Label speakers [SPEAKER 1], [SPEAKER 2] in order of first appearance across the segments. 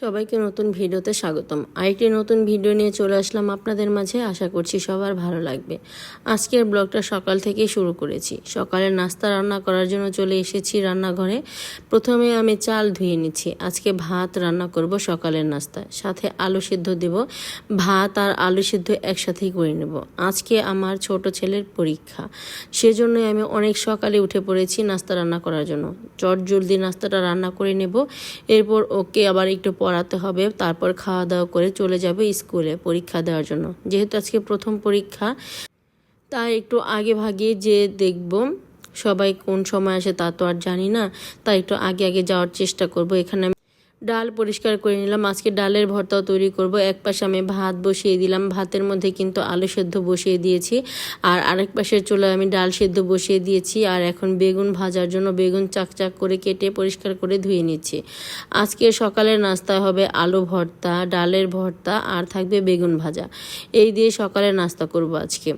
[SPEAKER 1] সবাইকে নতুন ভিডিওতে স্বাগতম। আরেকটি নতুন ভিডিও নিয়ে চলে আসলাম আপনাদের মাঝে। আশা করছি সবার ভালো লাগবে। আজকের ব্লগটা সকাল থেকেই শুরু করেছি। সকালে নাস্তা রান্না করার জন্য চলে এসেছি রান্নাঘরে। প্রথমে আমি চাল ধুয়ে নিচ্ছি। আজকে ভাত রান্না করব সকালের নাস্তায়। সাথে আলু সিদ্ধ দেব। ভাত আর আলু সিদ্ধ একসাথেই করে নেব। আজকে আমার ছোট ছেলের পরীক্ষা। সেজন্যই আমি অনেক সকালে উঠে পড়েছি নাস্তা রান্না করার জন্য। চট জলদি নাস্তাটা রান্না করে নেব। এরপর ওকে আবার একটু পড়াতে হবে, তারপর খাওয়া দাওয়া করে চলে যাবে স্কুলে পরীক্ষা দেওয়ার জন্য। যেহেতু আজকে প্রথম পরীক্ষা, তাই একটু আগে ভাগে যে দেখব সবাই কোন সময় আসে তা তো আর জানি না, তাই একটু আগে আগে যাওয়ার চেষ্টা করব। এখানে ডাল পরিষ্কার করে নিলাম। আজকে ডালের ভর্তাও তৈরি করব। এক পাশে আমি ভাত বসিয়ে দিলাম। ভাতের মধ্যে কিন্তু আলু সেদ্ধ বসিয়ে দিয়েছি। আর আরেক পাশের চুলায় আমি ডাল সেদ্ধ বসিয়ে দিয়েছি। আর এখন বেগুন ভাজার জন্য বেগুন চাকচাক করে কেটে পরিষ্কার করে ধুয়ে নিচ্ছি। আজকে সকালের নাস্তা হবে আলু ভর্তা, ডালের ভর্তা, আর থাকবে বেগুন ভাজা। এই দিয়ে সকালের নাস্তা করব আজকে।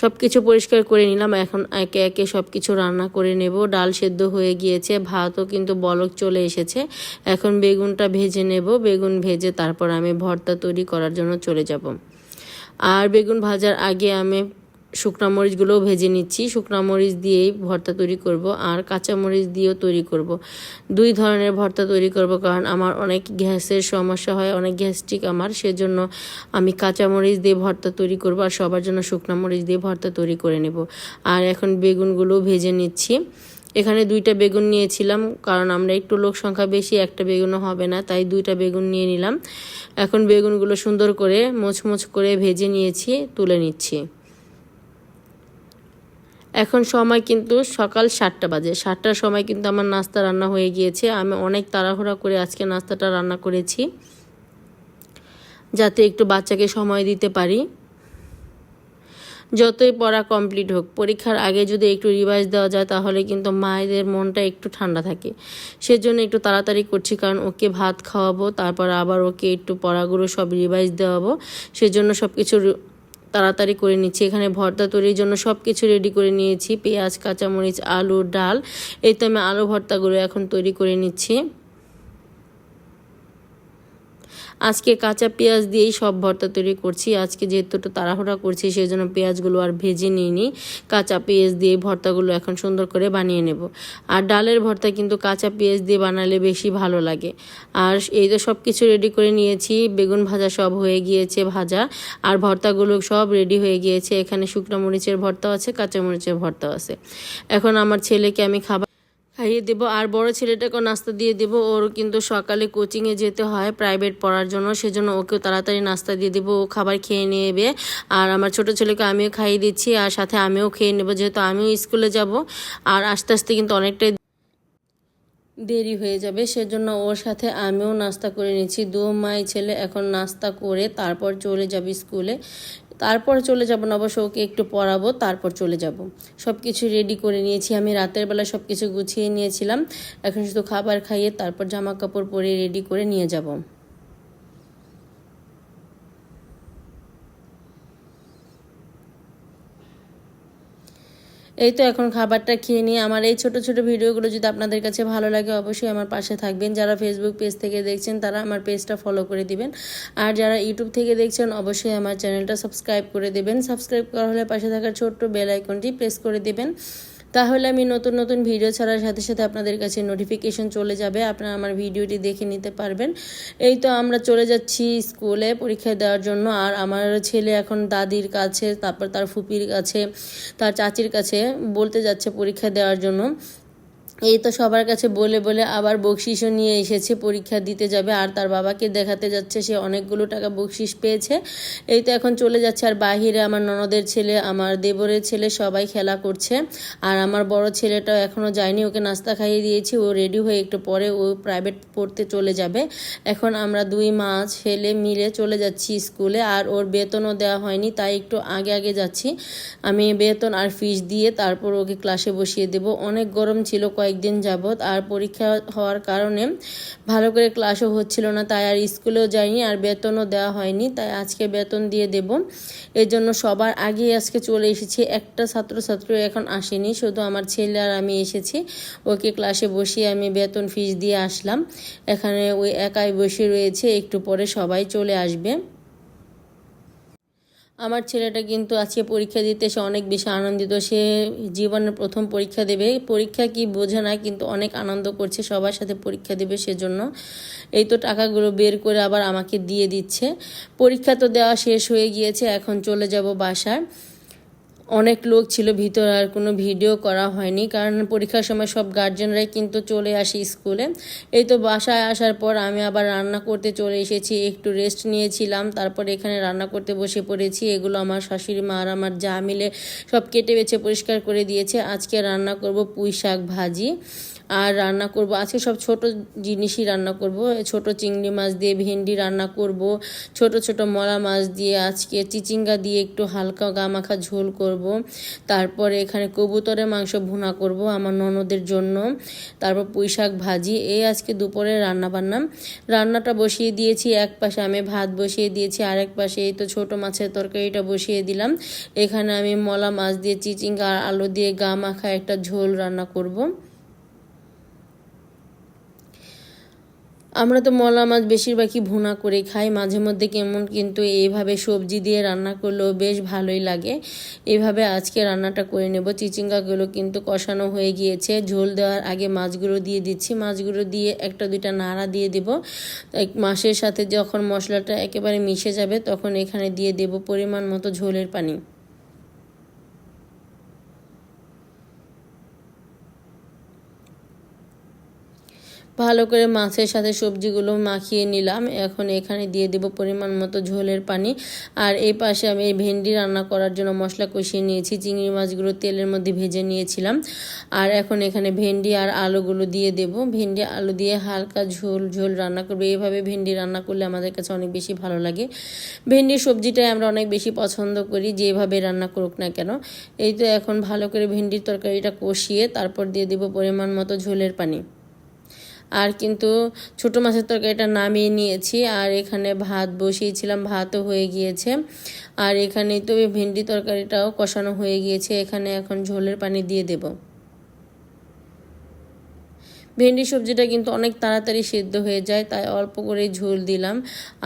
[SPEAKER 1] সব কিছু পরিষ্কার করে নিলাম। এখন একে একে সব কিছু রান্না করে নেব। ডাল সেদ্ধ হয়ে গিয়েছে, ভাতও কিন্তু বলক চলে এসেছে। এখন বেগুনটা ভেজে নেব। বেগুন ভেজে তারপর আমি ভর্তা তৈরি করার জন্য চলে যাব। আর বেগুন ভাজার আগে আমি শুকনা মরিচগুলোও ভেজে নিচ্ছি। শুকনা মরিচ দিয়েই ভর্তা তৈরি করব আর কাঁচা মরিচ দিয়েও তৈরি করব। দুই ধরনের ভর্তা তৈরি করব কারণ আমার অনেক গ্যাসের সমস্যা হয়, অনেক গ্যাস্ট্রিক আমার, সেজন্য আমি কাঁচা মরিচ দিয়ে ভর্তা তৈরি করব আর সবার জন্য শুকনা মরিচ দিয়ে ভর্তা তৈরি করে নেব। আর এখন বেগুনগুলো ভেজে নিচ্ছি। এখানে দুইটা বেগুন নিয়েছিলাম কারণ আমরা একটু লোক সংখ্যা বেশি, একটা বেগুনও হবে না, তাই দুইটা বেগুন নিয়ে নিলাম। এখন বেগুনগুলো সুন্দর করে মোচমোচ করে ভেজে নিয়েছি, তুলে নিচ্ছি। এখন সময় কিন্তু সকাল সাতটা বাজে। সাতটার সময় কিন্তু আমার নাস্তা রান্না হয়ে গিয়েছে। আমি অনেক তাড়াহুড়া করে আজকে নাস্তাটা রান্না করেছি, যাতে একটু বাচ্চাকে সময় দিতে পারি। যতই পড়া কমপ্লিট হোক, পরীক্ষার আগে যদি একটু রিভাইজ দেওয়া যায়, তাহলে কিন্তু মায়েদের মনটা একটু ঠান্ডা থাকে। সেজন্য একটু তাড়াতাড়ি করছি, কারণ ওকে ভাত খাওয়াবো, তারপর আবার ওকে একটু পড়াগুলো সব রিভাইজ দেওয়াবো। সেজন্য সব কিছু তাড়াতাড়ি করে নিচ্ছি। এখানে ভর্তা তৈরির জন্য সব কিছু রেডি করে নিয়েছি। পেঁয়াজ, কাঁচামরিচ, আলু, ডাল। এই তো আমি আলু ভর্তাগুলো এখন তৈরি করে নিচ্ছি। আজকে কাঁচা পেঁয়াজ দিয়েই সব ভর্তা তৈরি করছি। আজকে যেহেতু একটু তাড়াহুড়া করছি সেই জন্য পেঁয়াজগুলো আর ভেজে নিইনি। কাঁচা পেঁয়াজ দিয়ে ভর্তাগুলো এখন সুন্দর করে বানিয়ে নেব। আর ডালের ভর্তা কিন্তু কাঁচা পেঁয়াজ দিয়ে বানালে বেশি ভালো লাগে। আর এই তো সব কিছু রেডি করে নিয়েছি। বেগুন ভাজা সব হয়ে গিয়েছে ভাজা। আর ভর্তাগুলো সব রেডি হয়ে গিয়েছে। এখানে শুকনো মরিচের ভর্তা আছে, কাঁচা মরিচের ভর্তা আছে। এখন আমার ছেলেকে আমি খাবার খাইয়ে দেবো। আর বড় ছেলেটাকেও নাস্তা দিয়ে দেবো। ওর কিন্তু সকালে কোচিংয়ে যেতে হয় প্রাইভেট পড়ার জন্য। সেজন্য ওকেও তাড়াতাড়ি নাস্তা দিয়ে দেবো। ও খাবার খেয়ে নেবে। আর আমার ছোট ছেলেকে আমিও খাইয়ে দিচ্ছি। আর সাথে আমিও খেয়ে নেব। যেহেতু আমিও স্কুলে যাব, আর আস্তে আস্তে কিন্তু অনেকটাই দেরি হয়ে যাবে। সেজন্য ওর সাথে আমিও নাস্তা করে নিচ্ছি। দু মাই ছেলে এখন নাস্তা করে তারপর চলে যাবে স্কুলে। তারপর চলে যাব না অবশ্য ওকে একটু পড়াবো, তারপর চলে যাব। সব কিছু রেডি করে নিয়েছি, আমি রাতের বেলা সব কিছু গুছিয়ে নিয়েছিলাম। এখন শুধু খাবার খাইয়ে তারপর জামা কাপড় পরে রেডি করে নিয়ে যাব। এই তো এখন খাবারটা খেয়ে নিয়ে আমার এই ছোট ছোট ভিডিওগুলো যদি আপনাদের কাছে ভালো লাগে, অবশ্যই আমার পাশে থাকবেন। যারা ফেসবুক পেজ থেকে দেখছেন, তারা আমার পেজটা ফলো করে দিবেন। আর যারা ইউটিউব থেকে দেখছেন, অবশ্যই আমার চ্যানেলটা সাবস্ক্রাইব করে দেবেন। সাবস্ক্রাইব করা হলে পাশে থাকা ছোট্ট বেল আইকনটি প্রেস করে দেবেন। তাহলে আমি নতুন নতুন ভিডিও ছাড়ার সাথে সাথে আপনাদের কাছে নোটিফিকেশন চলে যাবে। আপনারা আমার ভিডিওটি দেখে নিতে পারবেন। এই তো আমরা চলে যাচ্ছি স্কুলে পরীক্ষা দেওয়ার জন্য। আর আমার ছেলে এখন দাদির কাছে, তারপর তার ফুপির কাছে, তার চাচির কাছে বলতে যাচ্ছে পরীক্ষা দেওয়ার জন্য। এই তো সবার কাছে বলে বলে আবার বকশিসও নিয়ে এসেছে, পরীক্ষা দিতে যাবে। আর তার বাবাকে দেখাতে যাচ্ছে, সে অনেকগুলো টাকা বকশিস পেয়েছে। এই তো এখন চলে যাচ্ছে, আর বাহিরে আমার ননদের ছেলে, আমার দেবরের ছেলে সবাই খেলা করছে। আর আমার বড় ছেলেটাও এখনও যায়নি, ওকে নাস্তা খাইয়ে দিয়েছি, ও রেডি হয়ে একটু পরে ও প্রাইভেট পড়তে চলে যাবে। এখন আমরা দুই মা, ছেলে মিলে চলে যাচ্ছি স্কুলে আর ওর বেতনও দেওয়া হয়নি, তাই একটু আগে আগে যাচ্ছি। আমি বেতন আর ফিস দিয়ে তারপর ওকে ক্লাসে বসিয়ে দেব। অনেক গরম ছিল, কয়েক কয়েকদিন যাবৎ আর পরীক্ষা হওয়ার কারণে ভালো করে ক্লাসও হচ্ছিল না, তাই আর স্কুলেও যাইনি আর বেতনও দেওয়া হয়নি, তাই আজকে বেতন দিয়ে দেব। জন্য সবার আগে আজকে চলে এসেছি, একটা ছাত্রছাত্রী এখন আসেনি, শুধু আমার ছেলে আর আমি এসেছি। ওকে ক্লাসে বসিয়ে আমি বেতন ফিস দিয়ে আসলাম। এখানে ওই একাই বসে রয়েছে, একটু পরে সবাই চলে আসবে। আমার ছেলেটা কিন্তু আজকে পরীক্ষা দিতে সে অনেক বেশি আনন্দিত। সে জীবনের প্রথম পরীক্ষা দেবে। পরীক্ষা কি বোঝে না, কিন্তু অনেক আনন্দ করছে, সবার সাথে পরীক্ষা দেবে সেজন্য। এই তো টাকাগুলো বের করে আবার আমাকে দিয়ে দিচ্ছে। পরীক্ষা তো দেওয়া শেষ হয়ে গিয়েছে, এখন চলে যাব বাসায়। অনেক লোক ছিল, ভিতরে আর কোনো ভিডিও করা হয়নি। কারণ পরীক্ষার সময় সব গার্জেনরাই কিন্তু চলে আসে স্কুলে এই তো বাসায় আসার পর আমি আবার রান্না করতে চলে এসেছি, একটু রেস্ট নিয়েছিলাম, তারপর এখানে রান্না করতে বসে পড়েছি। এগুলো আমার শাশুড়ি মা আর আমার যা মিলে সব কেটে বেছে পরিষ্কার করে দিয়েছে। আজকে রান্না করব পুঁই শাক ভাজি। আর রান্না করব। আজকে সব ছোট জিনিসই রান্না করব। ছোট চিংড়ি মাছ দিয়ে ভেন্ডি রান্না করব। ছোট ছোট মলা মাছ দিয়ে আজকে চিচিঙ্গা দিয়ে একটু হালকা গামাখা ঝোল করব। তারপরে এখানে কবুতরের মাংস ভুনা করব আমার ননদের জন্য। তারপর পুঁই শাক ভাজি। এই আজকে দুপুরে রান্না বান্না রান্নাটা বসিয়ে দিয়েছি এক পাশে। আমি ভাত বসিয়ে দিয়েছি আরেক পাশে। এই তো ছোট মাছের তরকারিটা বসিয়ে দিলাম। এখানে আমি মলা মাছ দিয়ে চিচিঙ্গা আর আলু দিয়ে গা মাখা একটা ঝোল রান্না করব। আমরা তো মলা মাছ বেশিরভাগই ভুনা করে, খাই মাঝে মধ্যে কেমন কিন্তু এইভাবে সবজি দিয়ে রান্না করলেও বেশ ভালোই লাগে। এভাবে আজকে রান্নাটা করে নেব। চিচিঙ্গাগুলো কিন্তু কষানো হয়ে গিয়েছে। ঝোল দেওয়ার আগে মাছগুলো দিয়ে দিচ্ছি। মাছগুলো দিয়ে একটা দুইটা নাড়া দিয়ে দেব। এক মাছের সাথে যখন মশলাটা একেবারে মিশে যাবে তখন এখানে দিয়ে দেব পরিমাণ মতো ঝোলের পানি। ভালো করে মাছের সাথে সবজিগুলো মাখিয়ে নিলাম। এখন এখানে দিয়ে দেব পরিমাণ মতো ঝোলের পানি। আর এই পাশে আমি এই ভেন্ডি রান্না করার জন্য মশলা কষিয়ে নিয়েছি। চিংড়ি মাছগুলো তেলের মধ্যে ভেজে নিয়েছিলাম। আর এখন এখানে ভেন্ডি আর আলুগুলো দিয়ে দেব। ভেন্ডি, আলু দিয়ে হালকা ঝোল ঝোল রান্না করব। এইভাবে ভেন্ডি রান্না করলে আমাদের কাছে অনেক বেশি ভালো লাগে। ভেন্ডির সবজিটাই আমরা অনেক বেশি পছন্দ করি, যেভাবে রান্না করুক না কেন। এই তো এখন ভালো করে ভেন্ডির তরকারিটা কষিয়ে তারপর দিয়ে দেব পরিমাণ মতো ঝোলের পানি। আর কিন্তু ছোটো মাছের তরকারিটা নামিয়ে নিয়েছি। আর এখানে ভাত বসিয়েছিলাম, ভাতও হয়ে গিয়েছে। আর এখানে তো ভেন্ডি তরকারিটাও কষানো হয়ে গিয়েছে। এখানে এখন ঝোলের পানি দিয়ে দেবো। ভেন্ডি সবজিটা কিন্তু অনেক তাড়াতাড়ি সেদ্ধ হয়ে যায়, তাই অল্প করে ঝোল দিলাম।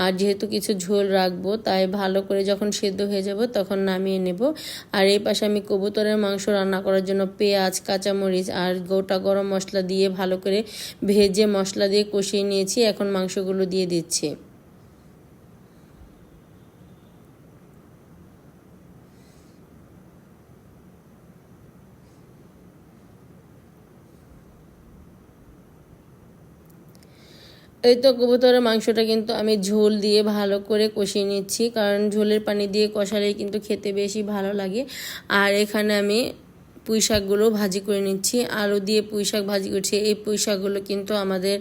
[SPEAKER 1] আর যেহেতু কিছু ঝোল রাখব, তাই ভালো করে যখন সেদ্ধ হয়ে যাব তখন নামিয়ে নেব। আর এই পাশে আমি কবুতরের মাংস রান্না করার জন্য পেঁয়াজ, কাঁচামরিচ আর গোটা গরম মশলা দিয়ে ভালো করে ভেজে মশলা দিয়ে কষিয়ে নিয়েছি। এখন মাংসগুলো দিয়ে দিচ্ছি। এই তো কবুতরের মাংসটা কিন্তু আমি ঝোল দিয়ে ভালো করে কষিয়ে নিচ্ছি, কারণ ঝোলের পানি দিয়ে কষালে কিন্তু খেতে বেশি ভালো লাগে। আর এখানে আমি পুঁই শাকগুলো ভাজি করে নিচ্ছি। আলু দিয়ে পুঁই শাক ভাজি করছি। এই পুঁই শাকগুলো কিন্তু আমাদের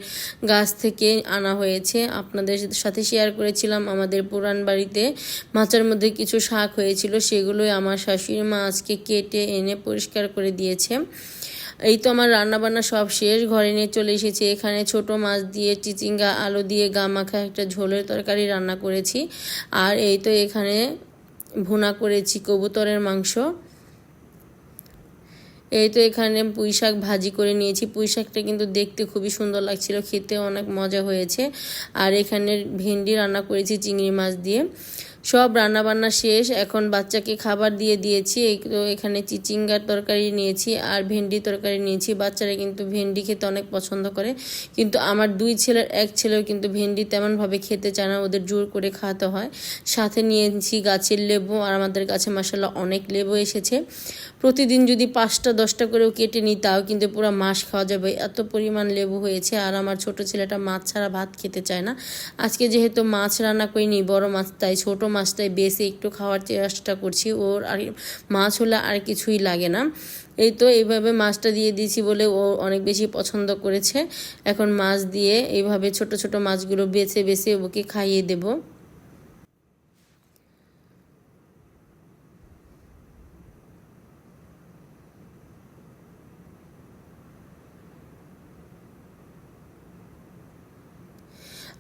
[SPEAKER 1] গাছ থেকে আনা হয়েছে। আপনাদের সাথে শেয়ার করেছিলাম, আমাদের পুরান বাড়িতে মাচার মধ্যে কিছু শাক হয়েছিল, সেগুলোই আমার শাশুড়ি মা আজকে কেটে এনে পরিষ্কার করে দিয়েছে। এই তো আমার রান্নাবান্না সব শেষ। ঘরে নিয়ে চলে এসেছি। এখানে ছোট মাছ দিয়ে চিচিঙ্গা, আলু দিয়ে গা মাখা একটা ঝোলের তরকারি রান্না করেছি। আর এই তো এখানে ভুনা করেছি কবুতরের মাংস। এই তো এখানে পুঁই শাক ভাজি করে নিয়েছি। পুঁই শাকটা কিন্তু দেখতে খুবই সুন্দর লাগছিল, খেতে অনেক মজা হয়েছে। আর এখানে ভেন্ডি রান্না করেছি চিংড়ি মাছ দিয়ে। সব রান্নাবান্না শেষ, এখন বাচ্চাকে খাবার দিয়ে দিয়েছি। তো এখানে চিচিঙ্গার তরকারি নিয়েছি আর ভেন্ডি তরকারি নিয়েছি। বাচ্চারা কিন্তু ভেন্ডি খেতে অনেক পছন্দ করে। কিন্তু আমার দুই ছেলের এক ছেলেও কিন্তু ভেন্ডি তেমনভাবে খেতে চায় না, ওদের জোর করে খাওয়াতে হয়। সাথে নিয়েছি গাছের লেবু আর আমাদের কাছে মাসাল্লাহ অনেক লেবু এসেছে। প্রতিদিন যদি পাঁচটা, দশটা করেও কেটে নিই, তাও কিন্তু পুরো মাস খাওয়া যাবে। এত পরিমাণ লেবু হয়েছে আর আমার ছোট ছেলেটা মাছ ছাড়া ভাত খেতে চায় না। আজকে যেহেতু মাছ রান্না করিনি, বড় মাছ, তাই ছোটো মাছটাই বেশি একটু খাওয়ার চেষ্টা করছি। ওর আর মাছ হলে আর কিছুই লাগে না। এই তো এইভাবে মাছটা দিয়ে দিয়েছি বলে ও অনেক বেশি পছন্দ করেছে। এখন মাছ দিয়ে এইভাবে ছোট ছোট মাছগুলো বেছে বেছে ওকে খাইয়ে দেবো।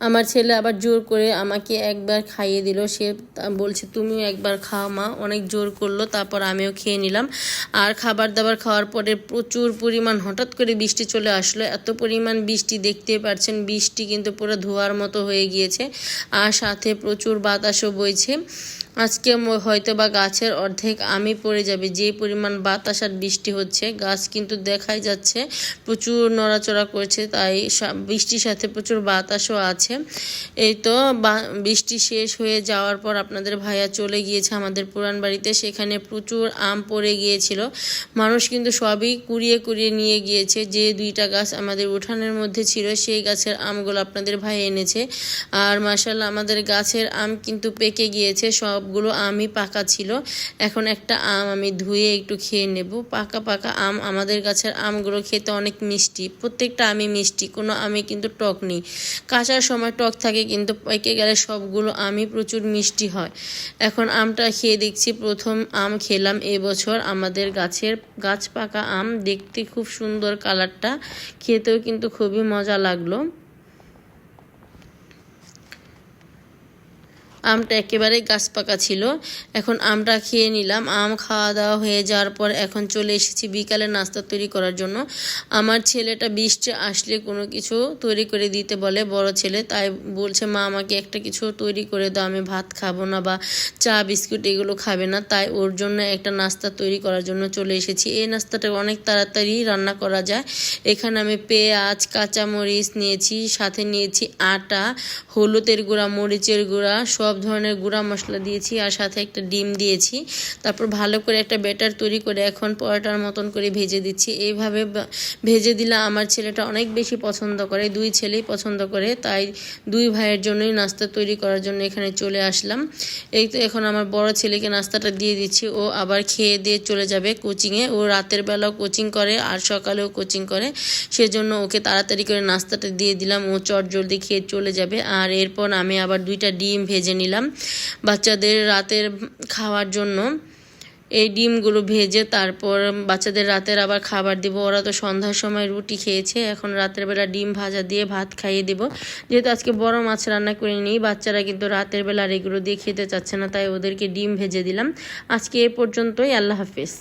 [SPEAKER 1] আমার ছেলে আবার জোর করে আমাকে একবার খাইয়ে দিল। সে বলছে, তুমিও একবার খাও মা। অনেক জোর করল, তারপর আমিও খেয়ে নিলাম। আর খাবার দাবার খাওয়ার পরে প্রচুর পরিমাণ হঠাৎ করে বৃষ্টি চলে আসলো। এত পরিমাণ বৃষ্টি দেখতে পাচ্ছেন বৃষ্টি কিন্তু পুরো ধোয়ার মতো হয়ে গিয়েছে। আর সাথে প্রচুর বাতাসও বইছে। আজকে হয়তো বা গাছের অর্ধেক আমি পড়ে যাবে। যে পরিমাণ বাতাস আর বৃষ্টি হচ্ছে, গাছ কিন্তু দেখাই যাচ্ছে, প্রচুর নড়াচড়া করছে, তাই বৃষ্টির সাথে প্রচুর বাতাসও আছে। এই তো বৃষ্টি শেষ হয়ে যাওয়ার পর আপনাদের ভাইয়া চলে গিয়েছে আমাদের পুরান বাড়িতে। সেখানে প্রচুর আম পড়ে গিয়েছিল। মানুষ কিন্তু সবই কুড়িয়ে কুড়িয়ে নিয়ে গিয়েছে। যে দুইটা গাছ আমাদের উঠানের মধ্যে ছিল, সেই গাছের আমগুলো আপনাদের ভাই এনেছে। আর মার্শাল্লাহ আমাদের গাছের আম কিন্তু পেকে গিয়েছে সবগুলো আমই পাকা ছিল। এখন একটা আম আমি ধুয়ে একটু খেয়ে নেব। পাকা পাকা আম আমাদের গাছের আমগুলো খেতে অনেক মিষ্টি। প্রত্যেকটা আমই মিষ্টি, কোনো আমি কিন্তু টক নেই। কাঁচার সময় টক থাকে কিন্তু পেকে গেলে সবগুলো আমই প্রচুর মিষ্টি হয়। এখন আমটা খেয়ে দেখছি, প্রথম আম খেলাম এবছর। আমাদের গাছের গাছ পাকা আম, দেখতে খুব সুন্দর কালারটা। খেতেও কিন্তু খুবই মজা লাগল। আমটা একেবারে গাছ পাকা ছিল। এখন আমটা খেয়ে নিলাম। আম খাওয়া দাওয়া হয়ে যাওয়ার পর এখন চলে এসেছি বিকালে নাস্তা তৈরি করার জন্য। আমার ছেলেটা বৃষ্টি আসলে কোনো কিছু তৈরি করে দিতে বলে বড় ছেলে, তাই বলছে, মা, আমাকে একটা কিছু তৈরি করে দাও, আমি ভাত খাব না বা চা, বিস্কুট এগুলো খাবে না। তাই ওর জন্য একটা নাস্তা তৈরি করার জন্য চলে এসেছি। এই নাস্তাটা অনেক তাড়াতাড়ি রান্না করা যায়। এখানে আমি পেঁয়াজ, কাঁচামরিচ নিয়েছি, সাথে নিয়েছি আটা, হলুদের গুঁড়া, মরিচের গুঁড়া, সব ধরনের গুঁড়া মশলা দিয়েছি আর সাথে একটা ডিম দিয়েছি। তারপর ভালো করে একটা ব্যাটার তৈরি করে এখন পরোটার মতন করে ভেজে দিচ্ছি। এইভাবে ভেজে দিলে আমার ছেলেটা অনেক বেশি পছন্দ করে, দুই ছেলেই পছন্দ করে। তাই দুই ভাইয়ের জন্যই নাস্তা তৈরি করার জন্য এখানে চলে আসলাম। এই তো এখন আমার বড় ছেলেকে নাস্তাটা দিয়ে দিচ্ছি। ও আবার খেয়ে দিয়ে চলে যাবে কোচিংয়ে ও রাতের বেলাও কোচিং করে আর সকালেও কোচিং করে। সেজন্য ওকে তাড়াতাড়ি করে নাস্তাটা দিয়ে দিলাম। ও চট জলদি খেয়ে চলে যাবে। আর এরপর আমি আবার দুইটা ডিম ভেজে নিলাম। বাচ্চাদের রাতের খাওয়ার জন্য এই ডিমগুলো ভেজে তারপর বাচ্চাদের রাতের আবার খাবার দিব। ওরা তো সন্ধ্যার সময় রুটি খেয়েছে। এখন রাতের বেলা ডিম ভাজা দিয়ে ভাত খাইয়ে দিব। যেহেতু আজকে বড় মাছ রান্না করে নিই, বাচ্চারা কিন্তু রাতের বেলা আর এগুলো দিয়ে খেতে চাচ্ছে না, তাই ওদেরকে ডিম ভেজে দিলাম। আজকে এ পর্যন্তই, আল্লাহ হাফেজ।